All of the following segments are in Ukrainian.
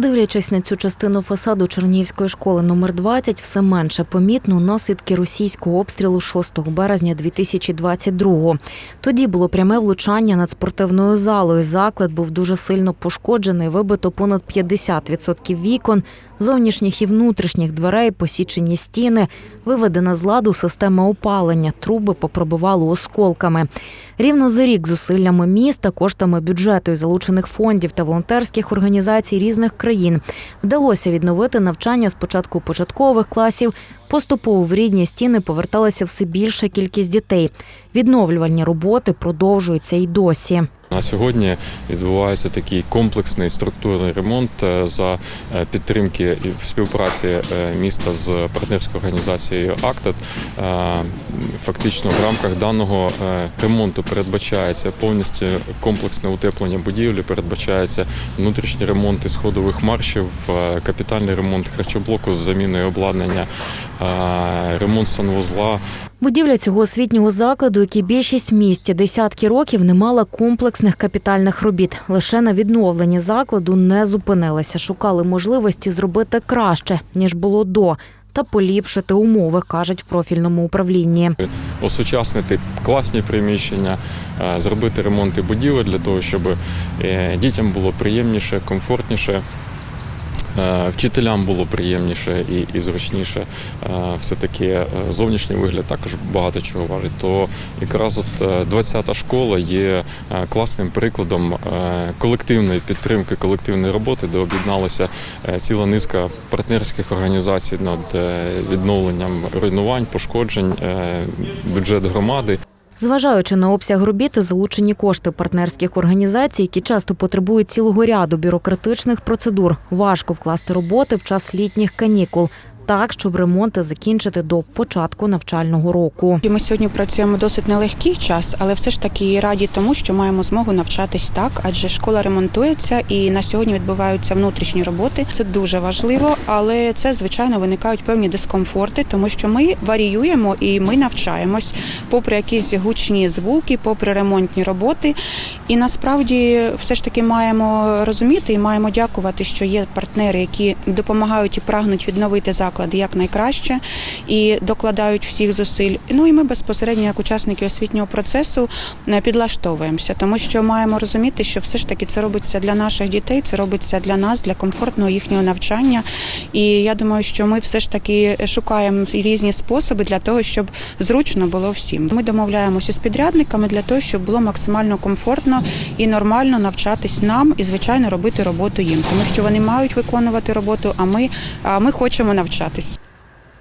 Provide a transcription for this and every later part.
Дивлячись на цю частину фасаду Чернігівської школи номер 20, все менше помітно наслідки російського обстрілу 6 березня 2022-го. Тоді було пряме влучання над спортивною залою. Заклад був дуже сильно пошкоджений, вибито понад 50% вікон, зовнішніх і внутрішніх дверей, посічені стіни, виведена з ладу система опалення, труби попробувало осколками. Рівно за рік зусиллями міста, коштами бюджету і залучених фондів та волонтерських організацій різних країн вдалося відновити навчання спочатку початкових класів. Поступово в рідні стіни поверталася все більша кількість дітей. Відновлювальні роботи продовжуються й досі. На сьогодні відбувається такий комплексний структурний ремонт е, за е, підтримки і в співпраці е, міста з партнерською організацією АКТАТ. Е, Фактично в рамках даного ремонту передбачається повністю комплексне утеплення будівлі, передбачається внутрішні ремонти сходових маршів, капітальний ремонт харчоблоку з заміною обладнання, ремонт санвузла, Будівля цього освітнього закладу, як і більшість в місті, десятки років не мала комплексних капітальних робіт. Лише на відновленні закладу не зупинилися, шукали можливості зробити краще ніж було до, та поліпшити умови, кажуть в профільному управлінні. осучаснити класні приміщення, е, зробити ремонти будівель для того, щоб е, дітям було приємніше, комфортніше. Е, Вчителям було приємніше і, і зручніше. Е, Все-таки е, зовнішній вигляд також багато чого важить. То якраз от е, 20-та школа є класним прикладом колективної підтримки, колективної роботи, де об'єдналася ціла низка партнерських організацій над відновленням руйнувань, пошкоджень, бюджет громади. Зважаючи на обсяг робіт залучені кошти партнерських організацій, які часто потребують цілого ряду бюрократичних процедур, важко вкласти роботи в час літніх канікул, так щоб ремонти закінчити до початку навчального року. Ми сьогодні працюємо досить нелегкий час, але все ж таки раді тому, що маємо змогу навчатись так, адже школа ремонтується і на сьогодні відбуваються внутрішні роботи. Це дуже важливо, але це звичайно виникають певні дискомфорти, тому що ми варіюємо і ми навчаємось, попри якісь гучні звуки, попри ремонтні роботи. І насправді все ж таки маємо розуміти і маємо дякувати, що є партнери, які допомагають і прагнуть відновити заклади якнайкраще і докладають всіх зусиль. Ну і ми безпосередньо, як учасники освітнього процесу, е, підлаштовуємося, тому що маємо розуміти, що все ж таки це робиться для наших дітей, це робиться для нас, для комфортного їхнього навчання. І я думаю, що ми все ж таки шукаємо різні способи для того, щоб зручно було всім. Ми домовляємося з підрядниками для того, щоб було максимально комфортно і нормально навчатись нам і звичайно робити роботу їм, тому що вони мають виконувати роботу, а ми, а ми хочемо навчатись.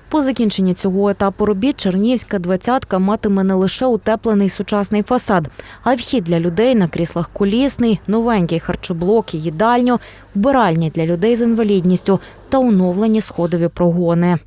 По закінченні цього етапу робіт Чернігівська двадцятка матиме не лише утеплений сучасний фасад, а вхід для людей на кріслах колісний, новенький харчоблок і їдальню, вбиральні для людей з інвалідністю та оновлені сходові прогони.